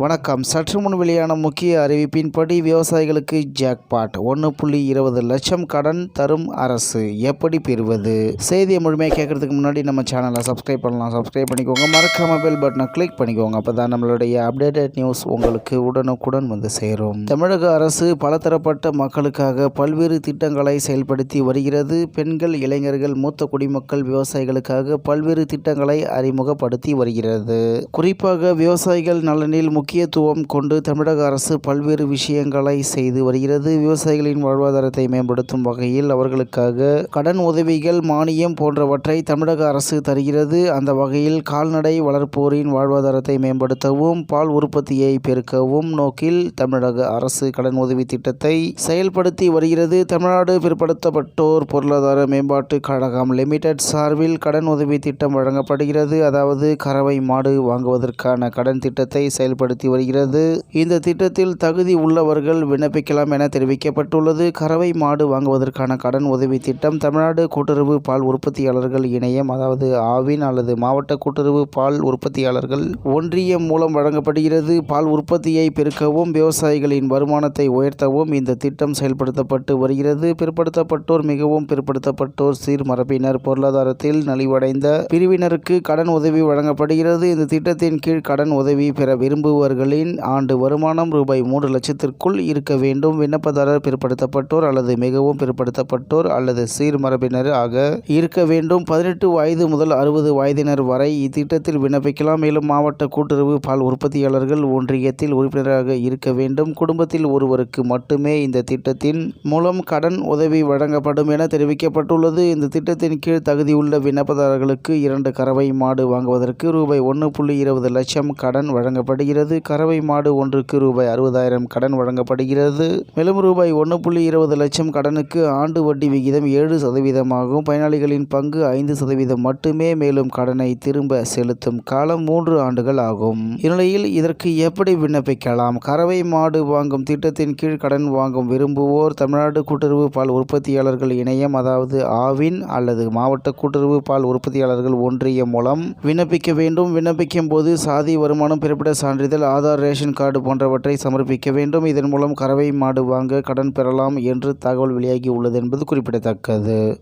வணக்கம். சற்று முன் வெளியான முக்கிய அறிவிப்பின்படி விவசாயிகளுக்கு ஜாக்பாட் ஒன்று புள்ளி இருபது லட்சம் கடன் தரும் அரசு எப்படி பெறுவது? செய்தியை முழுமையாக கேட்கறதுக்கு முன்னாடி நம்ம சேனலை சப்ஸ்கிரைப் பண்ணலாம். சப்ஸ்கிரைப் பண்ணிக்கோங்க. மறக்காம பெல் பட்டனை கிளிக் பண்ணிக்கோங்க. அப்போ தான் நம்மளுடைய அப்டேட்டட் நியூஸ் உங்களுக்கு உடனுக்குடன் வந்து சேரும். தமிழக அரசு பலதரப்பட்ட மக்களுக்காக பல்வேறு திட்டங்களை செயல்படுத்தி வருகிறது. பெண்கள் இளைஞர்கள் மூத்த குடிமக்கள் விவசாயிகளுக்காக பல்வேறு திட்டங்களை அறிமுகப்படுத்தி வருகிறது. குறிப்பாக விவசாயிகள் நலனில் முக்கியத்துவம் கொண்டு தமிழக அரசு பல்வேறு விஷயங்களை செய்து வருகிறது. விவசாயிகளின் வாழ்வாதாரத்தை மேம்படுத்தும் வகையில் அவர்களுக்காக கடன் உதவிகள் மானியம் போன்றவற்றை தமிழக அரசு தருகிறது. அந்த வகையில் கால்நடை வளர்ப்போரின் வாழ்வாதாரத்தை மேம்படுத்தவும் பால் உற்பத்தியை பெருக்கவும் நோக்கில் தமிழக அரசு கடன் உதவி திட்டத்தை செயல்படுத்தி வருகிறது. தமிழ்நாடு பிற்படுத்தப்பட்டோர் பொருளாதார மேம்பாட்டு கழகம் லிமிடெட் சார்பில் கடன் உதவி திட்டம் வழங்கப்படுகிறது. அதாவது கறவை மாடு வாங்குவதற்கான கடன் திட்டத்தை செயல்படுத்தி வருகிறது. இந்த திட்டத்தில் தகுதி உள்ளவர்கள் விண்ணப்பிக்கலாம் என தெரிவிக்கப்பட்டுள்ளது. கறவை மாடு வாங்குவதற்கான கடன் உதவி திட்டம் தமிழ்நாடு கூட்டுறவு பால் உற்பத்தியாளர்கள் இணையம் அதாவது ஆவின் அல்லது மாவட்ட கூட்டுறவு பால் உற்பத்தியாளர்கள் ஒன்றியம் மூலம் வழங்கப்படுகிறது. பால் உற்பத்தியை பெருக்கவும் விவசாயிகளின் வருமானத்தை உயர்த்தவும் இந்த திட்டம் செயல்படுத்தப்பட்டு வருகிறது. பிற்படுத்தப்பட்டோர் மிகவும் பிற்படுத்தப்பட்டோர் சீர்மரபினர் பொருளாதாரத்தில் நலிவடைந்த பிரிவினருக்கு கடன் உதவி வழங்கப்படுகிறது. இந்த திட்டத்தின் கீழ் கடன் உதவி பெற விரும்புவர்களின் ஆண்டு வருமானம் ரூபாய் மூன்று லட்சத்திற்குள் இருக்க வேண்டும். விண்ணப்பதாரர் பிற்படுத்தப்பட்டோர் அல்லது மிகவும் பிற்படுத்தப்பட்டோர் அல்லது சீர்மரபினர் ஆக இருக்க வேண்டும். பதினெட்டு வயது முதல் அறுபது வயதினர் வரை இத்திட்டத்தில் விண்ணப்பிக்கலாம். மேலும் மாவட்ட கூட்டுறவு பால் உற்பத்தியாளர்கள் ஒன்றியத்தில் உறுப்பினராக இருக்க வேண்டும். குடும்பத்தில் ஒருவருக்கு மட்டுமே இந்த திட்டத்தின் மூலம் கடன் உதவி வழங்கப்படும் என தெரிவிக்கப்பட்டுள்ளது. இந்த திட்டத்தின் கீழ் தகுதியுள்ள விண்ணப்பதாரர்களுக்கு இரண்டு கறவை மாடு வாங்குவதற்கு ரூபாய் ஒன்று புள்ளி இருபது லட்சம் கடன் வழங்கப்படுகிறது. கறவை மாடு ஒன்றுக்கு ரூபாய் அறுபதாயிரம் கடன் வழங்கப்படுகிறது. மேலும் ரூபாய் ஒன்று புள்ளி இருபது லட்சம் கடனுக்கு ஆண்டு வட்டி விகிதம் ஏழு சதவீதமாகும் பயனாளிகளின் பங்கு ஐந்து சதவீதம் மட்டுமே. மேலும் கடனை திரும்ப செலுத்தும் காலம் மூன்று ஆண்டுகள் ஆகும். இந்நிலையில் இதற்கு எப்படி விண்ணப்பிக்கலாம்? கறவை மாடு வாங்கும் திட்டத்தின் கீழ் கடன் வாங்கும் விரும்புவோர் தமிழ்நாடு கூட்டுறவு பால் உற்பத்தியாளர்கள் இணையம் அதாவது ஆவின் அல்லது மாவட்ட கூட்டுறவு பால் உற்பத்தியாளர்கள் ஒன்றியம் மூலம் விண்ணப்பிக்க வேண்டும். விண்ணப்பிக்கும் போது சாதி வருமானம் பிறப்பிட சான்றிதழ் ஆதார் ரேஷன் கார்டு போன்றவற்றை சமர்ப்பிக்க வேண்டும். இதன் மூலம் கறவை மாடு வாங்க கடன் பெறலாம் என்று தகவல் வெளியாகி உள்ளது என்பது குறிப்பிடத்தக்கது.